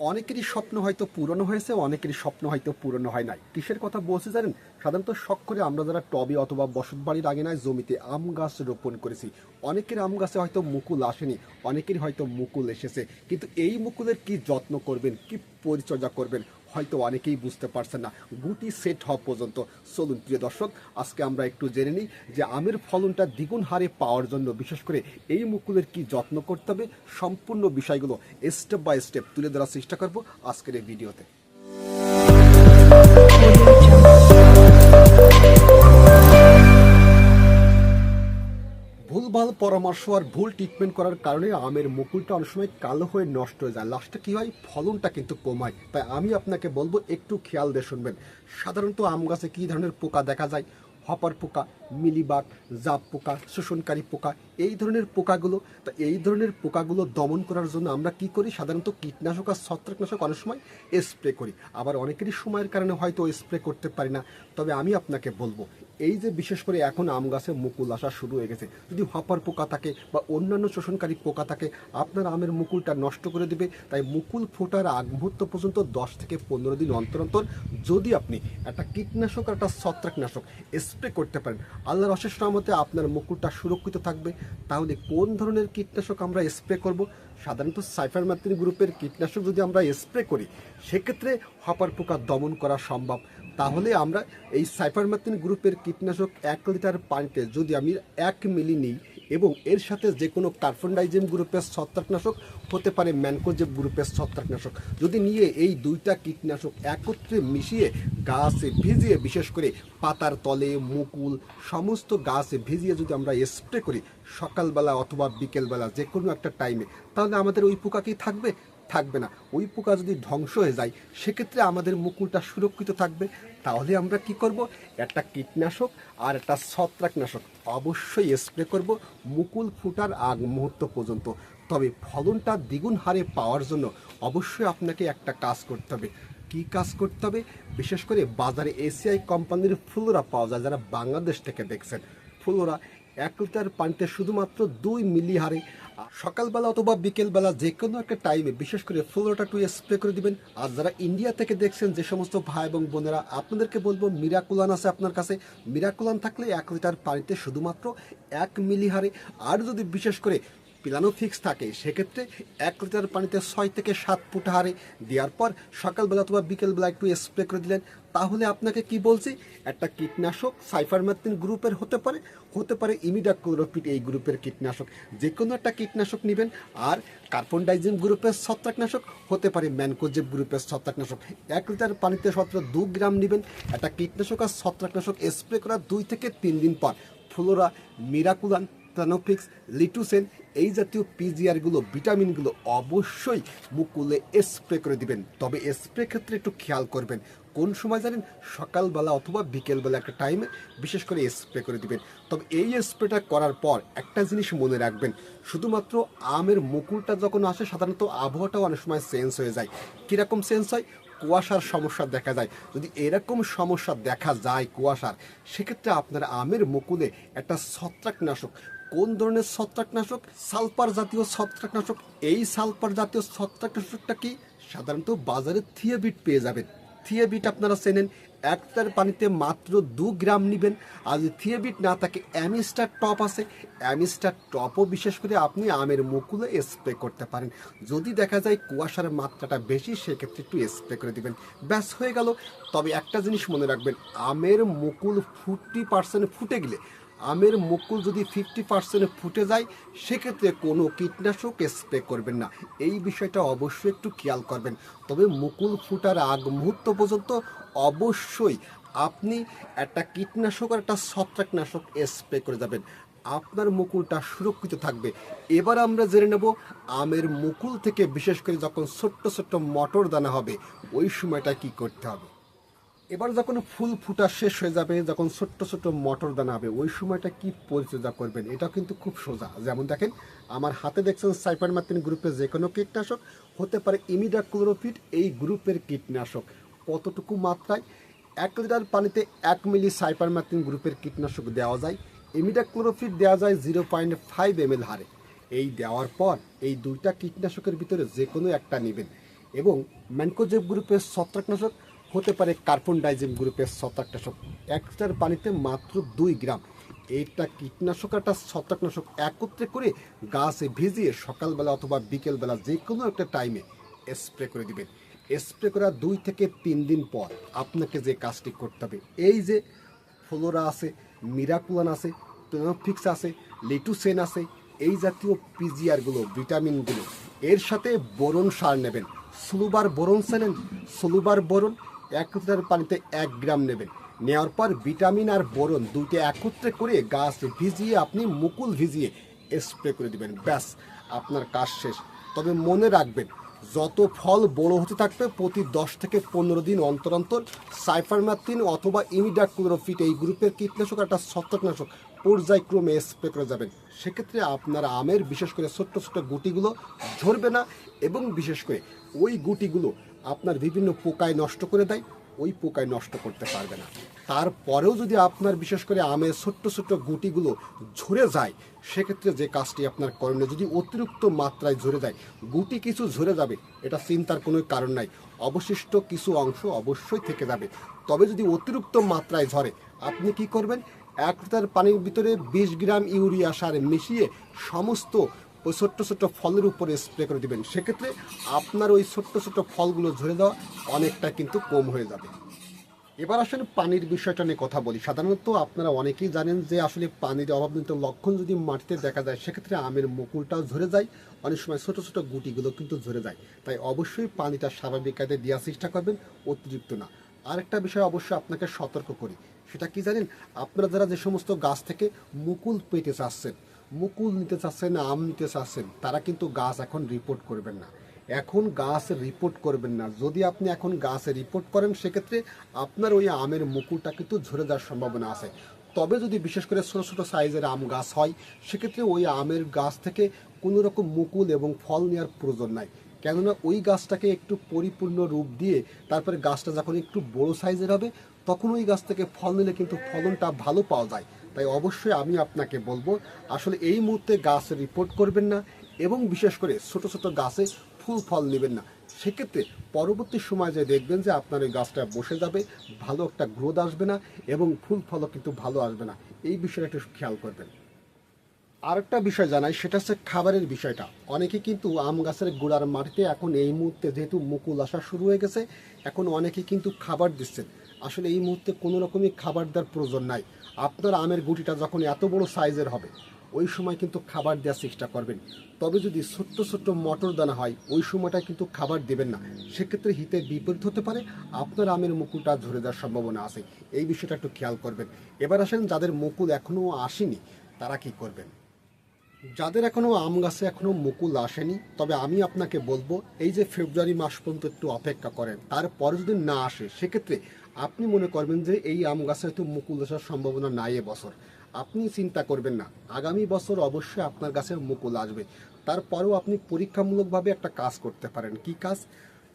অনেকেরই স্বপ্ন হয়তো পূরণ হয়েছে, অনেকেরই স্বপ্ন হয়তো পূরণ হয় নাই। কিসের কথা বলছি জানেন? সাধারণত শখ করে আমরা যারা টবে অথবা বসত বাড়ির আগে নয় জমিতে আম গাছ রোপণ করেছি, অনেকের আম গাছে হয়তো মুকুল আসেনি, অনেকেরই হয়তো মুকুল এসেছে। কিন্তু এই মুকুলের কি যত্ন করবেন, কি পরিচর্যা করবেন হয়তো অনেকেই বুঝতে পারছেন না। গুটি সেট হওয়া পর্যন্ত। চলুন, প্রিয় দর্শক, আজকে আমরা একটু জেনে নিই যে আমের ফলনটা দ্বিগুণ হারে পাওয়ার জন্য বিশেষ করে এই মুকুলের কি যত্ন করতে হবে, সম্পূর্ণ বিষয়গুলো স্টেপ বাই স্টেপ তুলে ধরার চেষ্টা করব আজকের এই ভিডিওতে। ভুলভাল পরামর্শ আর ভুল ট্রিটমেন্ট করার কারণে আমের মুকুলটা অনেক সময় কালো হয়ে নষ্ট হয়ে যায়। লাস্টে কী হয়? ফলনটা কিন্তু কমায় তাই আমি আপনাকে বলব, একটু খেয়াল দিয়ে শুনবেন। সাধারণত আম গাছে কী ধরনের পোকা দেখা যায়? হপার পোকা, মিলিবাগ, জাপ পোকা, শোষণকারী পোকা, এই ধরনের পোকাগুলো, তা এই ধরনের পোকাগুলো দমন করার জন্য আমরা কি করি? সাধারণত কীটনাশক আর ছত্রাকনাশক অনেক সময় স্প্রে করি। আবার অনেকেরই সময়ের কারণে হয়তো স্প্রে করতে পারি না। তবে আমি আপনাকে বলব, এই যে বিশেষ করে এখন আম গাছে মুকুল আসা শুরু হয়ে গেছে, যদি হপার পোকা থাকে বা অন্যান্য শোষণকারী পোকা থাকে, আপনার আমের মুকুলটা নষ্ট করে দেবে। তাই মুকুল ফোটার আগ মুহূর্ত পর্যন্ত দশ থেকে পনেরো দিন অন্তর অন্তর যদি আপনি একটা কীটনাশক আর একটা ছত্রাকনাশক স্প্রে করতে পারেন। আল্লাহর অশেষ রহমতে আপনার মুকুলটা সুরক্ষিত থাকবে। তাহলে কোন ধরনের কীটনাশক আমরা স্প্রে করব? সাধারণত সাইফারমাত্রিন গ্রুপের কীটনাশক যদি আমরা স্প্রে করি, সেক্ষেত্রে হপার পোকা দমন করা সম্ভব। তাহলে আমরা এই সাইফারমাত্রিন গ্রুপের কীটনাশক এক লিটার পানিতে যদি আমি এক মিলি নিই এবং এর সাথে যে কোনো কার্বনডাইজিম গ্রুপের ছত্রাকনাশক হতে পারে, ম্যানকোজেব গ্রুপের ছত্রাকনাশক। যদি নিয়ে এই দুইটা কীটনাশক একত্রে মিশিয়ে গাছে ভিজিয়ে, বিশেষ করে পাতার তলে, মুকুল, সমস্ত গাছে ভিজিয়ে যদি আমরা স্প্রে করি সকালবেলা অথবা বিকেলবেলা যে কোনো একটা টাইমে, তাহলে আমাদের ওই পোকা কি থাকবে? থাকবে না। ওই পোকা যদি ধ্বংস হয়ে যায়, সেক্ষেত্রে আমাদের মুকুলটা সুরক্ষিত থাকবে। তাহলে আমরা কি করব? একটা কীটনাশক আর একটা ছত্রাকনাশক অবশ্যই স্প্রে করব মুকুল ফুটার আগ মুহূর্ত পর্যন্ত। তবে ফলনটা দ্বিগুণ হারে পাওয়ার জন্য অবশ্যই আপনাকে একটা কাজ করতে হবে। কি কাজ করতে হবে? বিশেষ করে বাজারে এসিআই কোম্পানির ফুলোরা পাওয়া যায়, যারা বাংলাদেশ থেকে দেখছেন। ফুলোরা এক লিটার পানিতে শুধুমাত্র দুই মিলি হারে সকালবেলা অথবা বিকেলবেলা যে কোনো একটা টাইমে বিশেষ করে ফ্লোরোটা টু স্প্রে করে দিবেন। আর যারা ইন্ডিয়া থেকে দেখছেন, যে সমস্ত ভাই এবং বোনেরা, আপনাদেরকে বলব মিরাকুলান আছে আপনার কাছে। মিরাকুলান থাকলে এক লিটার পানিতে শুধুমাত্র এক মিলি হারে আর যদি বিশেষ করে পিলানো ফিক্স থাকে, সেক্ষেত্রে এক লিটার পানিতে ছয় থেকে সাত ফুট হারে দেওয়ার পর সকালবেলা অথবা বিকেলবেলা একটু স্প্রে করে দিলেন। তাহলে আপনাকে কি বলছি? একটা কীটনাশক সাইফারমেথিন গ্রুপের হতে পারে হতে পারে ইমিডাক্লোরোপিড এই গ্রুপের কীটনাশক। যে কোনো একটা কীটনাশক নেবেন, আর কার্বনডাইজিম গ্রুপের ছত্রাকনাশক, হতে পারে ম্যানকোজেব গ্রুপের ছত্রাকনাশক। এক লিটার পানিতে সতেরো দু গ্রাম নেবেন। একটা কীটনাশক আর ছত্রাকনাশক স্প্রে করার দুই থেকে তিন দিন পর। ফ্লোরা, মিরাকুলান প্লানোফিক্স লিটুসেন, এই জাতীয় পিজিআরগুলো ভিটামিনগুলো অবশ্যই মুকুলে স্প্রে করে দিবেন। তবে স্প্রে ক্ষেত্রে একটু খেয়াল করবেন। কোন সময় জানেন? সকালবেলা অথবা বিকেলবেলা একটা টাইমে বিশেষ করে স্প্রে করে দিবেন। তবে এই স্প্রেটা করার পর একটা জিনিস মনে রাখবেন, শুধুমাত্র আমের মুকুলটা যখন আসে, সাধারণত আবহাওয়াটাও অনেক সময় চেঞ্জ হয়ে যায়। কীরকম চেঞ্জ হয়? কুয়াশার সমস্যা দেখা যায়। যদি এরকম সমস্যা দেখা যায় কুয়াশার, সেক্ষেত্রে আপনার আমের মুকুলে একটা ছত্রাকনাশক, কোন ধরনের ছত্রাকনাশক? সালফার জাতীয় ছত্রাকনাশক। এই সালফার জাতীয় ছত্রাকনাশকটা কি? সাধারণত বাজারে থিয়াবিট পেয়ে যাবেন। থিয়াবিট আপনারা চেনেন এক একটার পানিতে মাত্র দু গ্রাম নেবেন। আর যদি থিয়াবিট না থাকে, অ্যামিস্টার টপ আছে। অ্যামিস্টার টপও বিশেষ করে আপনি আমের মুকুলে স্প্রে করতে পারেন। যদি দেখা যায় কুয়াশার মাত্রাটা বেশি, সেক্ষেত্রে একটু স্প্রে করে দিবেন। ব্যাস, হয়ে গেল। তবে একটা জিনিস মনে রাখবেন, আমের মুকুল ফিফটি পার্সেন্ট ফুটে গেলে আমের মুকুল যদি ফিফটি পার্সেন্ট ফুটে যায়, সেক্ষেত্রে কোনো কীটনাশক স্প্রে করবেন না। এই বিষয়টা অবশ্যই একটু খেয়াল করবেন। তবে মুকুল ফুটার আগ মুহূর্ত পর্যন্ত অবশ্যই আপনি একটা কীটনাশক আর একটা ছত্রাকনাশক স্প্রে করে যাবেন। আপনার মুকুলটা সুরক্ষিত থাকবে। এবার আমরা জেনে নেব আমের মুকুল থেকে বিশেষ করে যখন ছোট্ট ছোট্ট মটর দানা হবে, ওই সময়টা কি করতে হবে। এবার যখন ফুল ফুটা শেষ হয়ে যাবে, যখন ছোট্ট ছোট্ট মটর দানা হবে, ওই সময়টা কি পরিচর্যা করবেন? এটা কিন্তু খুব সোজা। যেমন দেখেন, আমার হাতে দেখছেন সাইপারমাতিন গ্রুপের যে কোনো কীটনাশক, হতে পারে ইমিডাক্লোরোফিট, এই গ্রুপের কীটনাশক। কতটুকু মাত্রায়? এক লিটার পানিতে এক মিলি সাইপারমাতিন গ্রুপের কীটনাশক দেওয়া যায়। ইমিডাক্লোরোফিট দেওয়া যায় জিরো পয়েন্ট ফাইভ এম হারে। এই দেওয়ার পর এই দুইটা কীটনাশকের ভিতরে যে কোনো একটা নেবেন। এবং ম্যানকোজেব গ্রুপের ছত্রাকনাশক হতে পারে কার্বন ডাইজিম গ্রুপের ছত্রাকনাশক। এক লিটার পানিতে মাত্র দুই গ্রাম। এইটা কীটনাশক একটা ছত্রাকনাশক একত্রে করে গাছে ভিজিয়ে সকালবেলা অথবা বিকেলবেলা যে কোনো একটা টাইমে স্প্রে করে দিবেন। স্প্রে করার দুই থেকে তিন দিন পর আপনাকে যে কাজটি করতে হবে, এই যে ফ্লোরা আছে, মিরাকুলান আছে টোনোফিক্স আছে, লিটুসেন আছে, এই জাতীয় পিজিআরগুলো ভিটামিনগুলো এর সাথে বোরন সার নেবেন। সুলুবার বোরন নেন সুলুবার বোরন এক লিটার পানিতে এক গ্রাম নেবেন। নেওয়ার পর ভিটামিন আর বোরন দুইটা একত্রে করে গাছ ভিজিয়ে আপনি মুকুল ভিজিয়ে স্প্রে করে দিবেন। ব্যাস, আপনার কাজ শেষ। তবে মনে রাখবেন, যত ফল বড় হতে থাকবে, প্রতি দশ থেকে পনেরো দিন অন্তর অন্তর সাইফারমাথিন অথবা ইমিডাক্লোরোফিট এই গ্রুপের কীটনাশক একটা ছত্রাকনাশক পর্যায়ক্রমে স্প্রে করে যাবেন। সেক্ষেত্রে আপনার আমের বিশেষ করে ছোট্ট ছোট্ট গুটিগুলো ঝরবে না এবং বিশেষ করে ওই গুটিগুলো আপনার বিভিন্ন পোকায় নষ্ট করে দেয়, ওই পোকায় নষ্ট করতে পারবে না। তারপরেও যদি আপনার বিশেষ করে আমের ছোট্ট ছোট্ট গুটিগুলো ঝরে যায়, সেক্ষেত্রে যে কাজটি আপনার করণীয়, যদি অতিরিক্ত মাত্রায় ঝরে যায়, গুটি কিছু ঝরে যাবে, এটা চিন্তার কোনো কারণ নাই। অবশিষ্ট কিছু অংশ অবশ্যই থেকে যাবে। তবে যদি অতিরিক্ত মাত্রায় ঝরে, আপনি কি করবেন? এক লিটার পানির ভিতরে বিশ গ্রাম ইউরিয়া সার মিশিয়ে সমস্ত ওই ছোট্ট ছোট্ট ফলের উপরে স্প্রে করে দিবেন। সেক্ষেত্রে আপনার ওই ছোট্ট ছোট্ট ফলগুলো ঝরে দেওয়া অনেকটা কিন্তু কম হয়ে যাবে। এবার আসলে পানির বিষয়টা নিয়ে কথা বলি। সাধারণত আপনারা অনেকেই জানেন যে আসলে পানির অভাবজনিত লক্ষণ যদি মাটিতে দেখা যায়, সেক্ষেত্রে আমের মুকুলটাও ঝরে যায়। অনেক সময় ছোট ছোট গুটিগুলো কিন্তু ঝরে যায়। তাই অবশ্যই পানিটা স্বাভাবিক কাজে দেওয়ার চেষ্টা করবেন, অতিরিক্ত না। আরেকটা বিষয় অবশ্যই আপনাকে সতর্ক করি। সেটা কি জানেন? আপনারা যারা যে সমস্ত গাছ থেকে মুকুল পেতে চাচ্ছেন মুকুল নিতে চাচ্ছেন, আম নিতে চাচ্ছেন, তারা কিন্তু গাছ এখন রিপোর্ট করবেন না। এখন গাছ রিপোর্ট করবেন না। যদি আপনি এখন গাছে রিপোর্ট করেন, সেক্ষেত্রে আপনার ওই আমের মুকুলটা কিন্তু ঝরে যাওয়ার সম্ভাবনা আছে। তবে যদি বিশেষ করে ছোটো ছোটো সাইজের আম গাছ হয়, সেক্ষেত্রে ওই আমের গাছ থেকে কোনো রকম মুকুল এবং ফল নেওয়ার প্রয়োজন নাই। কেননা ওই গাছটাকে একটু পরিপূর্ণ রূপ দিয়ে তারপরে গাছটা যখন একটু বড় সাইজের হবে, তখন ওই গাছ থেকে ফল নিলে কিন্তু ফলনটা ভালো পাওয়া যায়। তাই অবশ্যই আমি আপনাকে বলব, আসলে এই মুহূর্তে গাছ রিপোর্ট করবেন না এবং বিশেষ করে ছোট ছোট গাছে ফুল ফল নেবেন না। সেক্ষেত্রে পরবর্তী সময় যে দেখবেন যে আপনার এই গাছটা বসে যাবে, ভালো একটা গ্রোথ আসবে না এবং ফুল ফলও কিন্তু ভালো আসবে না। এই বিষয়টা একটু খেয়াল করবেন। আরেকটা বিষয় জানাই, সেটা হচ্ছে খাবারের বিষয়টা। অনেকে কিন্তু আম গাছের গোড়ার মাটিতে এখন এই মুহূর্তে যেহেতু মুকুল আসা শুরু হয়ে গেছে, এখন অনেকে কিন্তু খাবার দিচ্ছেন। আসলে এই মুহূর্তে কোনো রকমই খাবার দেওয়ার প্রয়োজন নাই। আপনার আমের গুটিটা যখন এত বড় সাইজের হবে, ওই সময় কিন্তু খাবার দেওয়ার চেষ্টা করবেন। তবে যদি ছোট্ট ছোট্ট মটর দানা হয়, ওই সময়টা কিন্তু খাবার দেবেন না। সেক্ষেত্রে হিতে বিপরীত হতে পারে, আপনার আমের মুকুলটা ঝরে দেওয়ার সম্ভাবনা আছে। এই বিষয়টা একটু খেয়াল করবেন। এবার আসেন যাদের মুকুল এখনও আসেনি, তারা কি করবেন? যাদের এখনও আম গাছে এখনও মুকুল আসেনি, তবে আমি আপনাকে বলব, এই যে ফেব্রুয়ারি মাস পর্যন্ত একটু অপেক্ষা করেন, তারপরে যদি না আসে, সেক্ষেত্রে আপনি মনে করবেন যে এই আম গাছে হয়তো মুকুল আসার সম্ভাবনা নাই এবছর আপনি চিন্তা করবেন না, আগামী বছর অবশ্যই আপনার গাছে মুকুল আসবে। তারপরেও আপনি পরীক্ষামূলকভাবে একটা কাজ করতে পারেন। কি কাজ?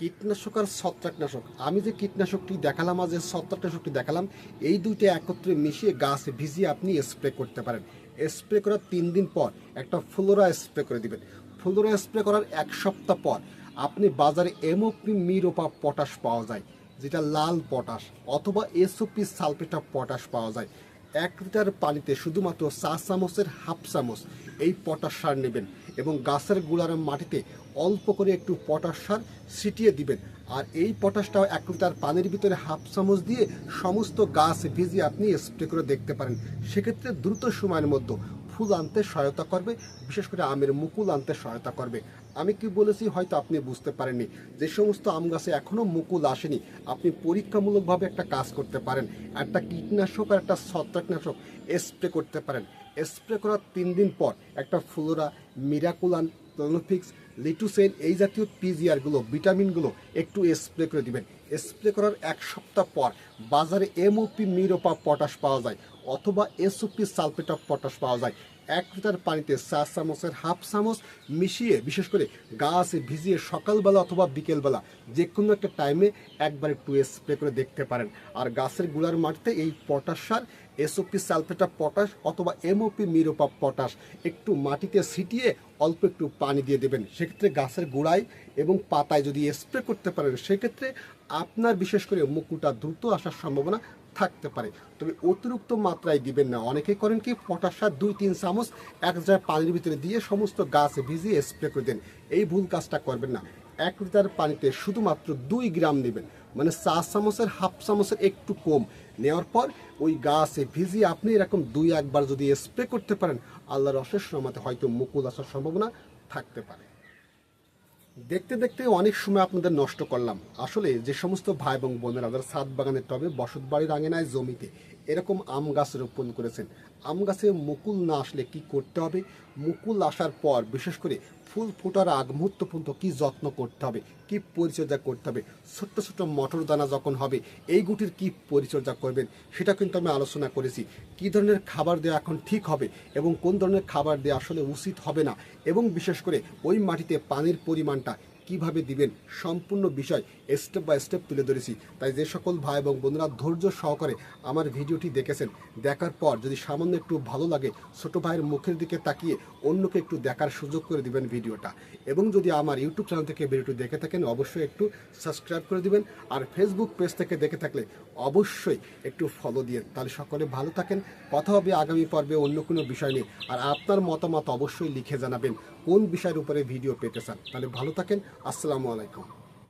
কীটনাশক আর ছত্রাকনাশক। আমি যে কীটনাশকটি দেখালাম আর যে ছত্রাকনাশকটি দেখালাম, এই দুইটা একত্রে মিশিয়ে গাছ ভিজিয়ে আপনি স্প্রে করতে পারেন। স্প্রে করার তিন দিন পর একটা ফ্লোরা স্প্রে করে দিবেন। ফ্লোরা স্প্রে করার এক সপ্তাহ পর আপনি বাজারে এমওপি, মিরোপা পটাশ পাওয়া যায়, যেটা লাল পটাশ অথবা এসওপি সালফেট পটাশ পাওয়া যায়। এক লিটার পানিতে শুধুমাত্র চা চামচের হাফ চামচ এই পটাশ সার নেবেন। এবং গাছের গুড়ার মাটিতে অল্প করে একটু পটাশ সার ছিটিয়ে দিবেন। আর এই পটাশটাও এক লিটার পানির ভিতরে হাফ চামচ দিয়ে সমস্ত গাছ ভিজিয়ে আপনি স্প্রে করে দেখতে পারেন। সেক্ষেত্রে দ্রুত সময়ের মধ্যে ফুল আনতে সহায়তা করবে, বিশেষ করে আমের মুকুল আনতে সহায়তা করবে। আমি কি বলেছি হয়তো আপনি বুঝতে পারেননি। যে সমস্ত আম গাছে এখনও মুকুল আসেনি, আপনি পরীক্ষামূলকভাবে একটা কাজ করতে পারেন। একটা কীটনাশক আর একটা ছত্রাকনাশক স্প্রে করতে পারেন। স্প্রে করার তিন দিন পর একটা ফ্লোরা, মিরাকুলান, ক্লোনোফিক্স, লিটুসেন এই জাতীয় পিজিআরগুলো ভিটামিনগুলো একটু স্প্রে করে দিবেন। স্প্রে করার এক সপ্তাহ পর বাজারে এমওপি মিরোপা পটাশ পাওয়া যায় অথবা এসওপি সালফেট অফ পটাশ পাওয়া যায়। এক লিটার পানিতে চার চামচের হাফ চামচ মিশিয়ে, বিশেষ করে গাছ ভিজিয়ে সকালবেলা অথবা বিকেলবেলা যে কোনো একটা টাইমে একবার একটু স্প্রে করে দেখতে পারেন। আর গাছের গুঁড়ার মাটিতে এই পটাশ সার এসওপি সালফেটা পটাশ অথবা এমওপি মিরোপা পটাশ একটু মাটিতে ছিটিয়ে অল্প একটু পানি দিয়ে দেবেন। সেক্ষেত্রে গাছের গোড়ায় এবং পাতায় যদি স্প্রে করতে পারেন, সেক্ষেত্রে আপনার বিশেষ করে মুকুটা দ্রুত আসার সম্ভাবনা থাকতে পারে। তবে অতিরিক্ত মাত্রায় দিবেন না। অনেকে করেন কি, পটাশ দুই, তিন চামচ এক লিটার পানির ভিতরে দিয়ে সমস্ত গাছ ভিজিয়ে স্প্রে করে দেন। এই ভুল কাজটা করবেন না। এক লিটার পানিতে শুধুমাত্র দুই গ্রাম নেবেন। মানে চার চামচের, হাফ চামচের একটু কম। নেওয়ার পর ওই গাছে ভিজিয়ে আপনি এরকম দুই, একবার যদি স্প্রে করতে পারেন, আল্লাহর অশেষ রহমতে হয়তো মুকুল আসার সম্ভাবনা থাকতে পারে। দেখতে দেখতে অনেক সময় আপনাদের নষ্ট করলাম। আসলে যে সমস্ত ভাই এবং বোনেরা যারা বাগানের টবে বসত বাড়ির আঙিনায় জমিতে এরকম আম গাছ রোপণ করেছেন আম গাছে মুকুল না আসলে কি করতে হবে? মুকুল আসার পর বিশেষ করে ফুল ফোটার আগ মুহূর্ত পর্যন্ত কী যত্ন করতে হবে? কি পরিচর্যা করতে হবে? ছোট্ট ছোট্ট মটর দানা যখন হবে, এই গুটির কি পরিচর্যা করবেন? সেটা কিন্তু আমি আলোচনা করেছি। কি ধরনের খাবার দেওয়া এখন ঠিক হবে এবং কোন ধরনের খাবার দেওয়া আসলে উচিত হবে না? এবং বিশেষ করে ওই মাটিতে পানির পরিমাণটা কীভাবে দিবেন সম্পূর্ণ বিষয় স্টেপ বাই স্টেপ তুলে ধরেছি। তাই যে সকল ভাই এবং বন্ধুরা ধৈর্য সহকারে আমার ভিডিওটি দেখেছেন, দেখার পর যদি সামান্য একটু ভালো লাগে, ছোট ভাইয়ের মুখের দিকে তাকিয়ে অন্যকে একটু দেখার সুযোগ করে দিবেন ভিডিওটা। এবং যদি আমার ইউটিউব চ্যানেল থেকে ভিডিওটি দেখে থাকেন, অবশ্যই একটু সাবস্ক্রাইব করে দিবেন। আর ফেসবুক পেজ থেকে দেখে থাকলে অবশ্যই একটু ফলো দিয়ে তাহলে সকলে ভালো থাকেন। কথা হবে আগামী পর্বে অন্য কোনো বিষয় নিয়ে। আর আপনার মতামত অবশ্যই লিখে জানাবেন। কোন বিষয়ের উপরে ভিডিও পেতে চান তাহলে ভালো থাকেন আসসালামু আলাইকুম।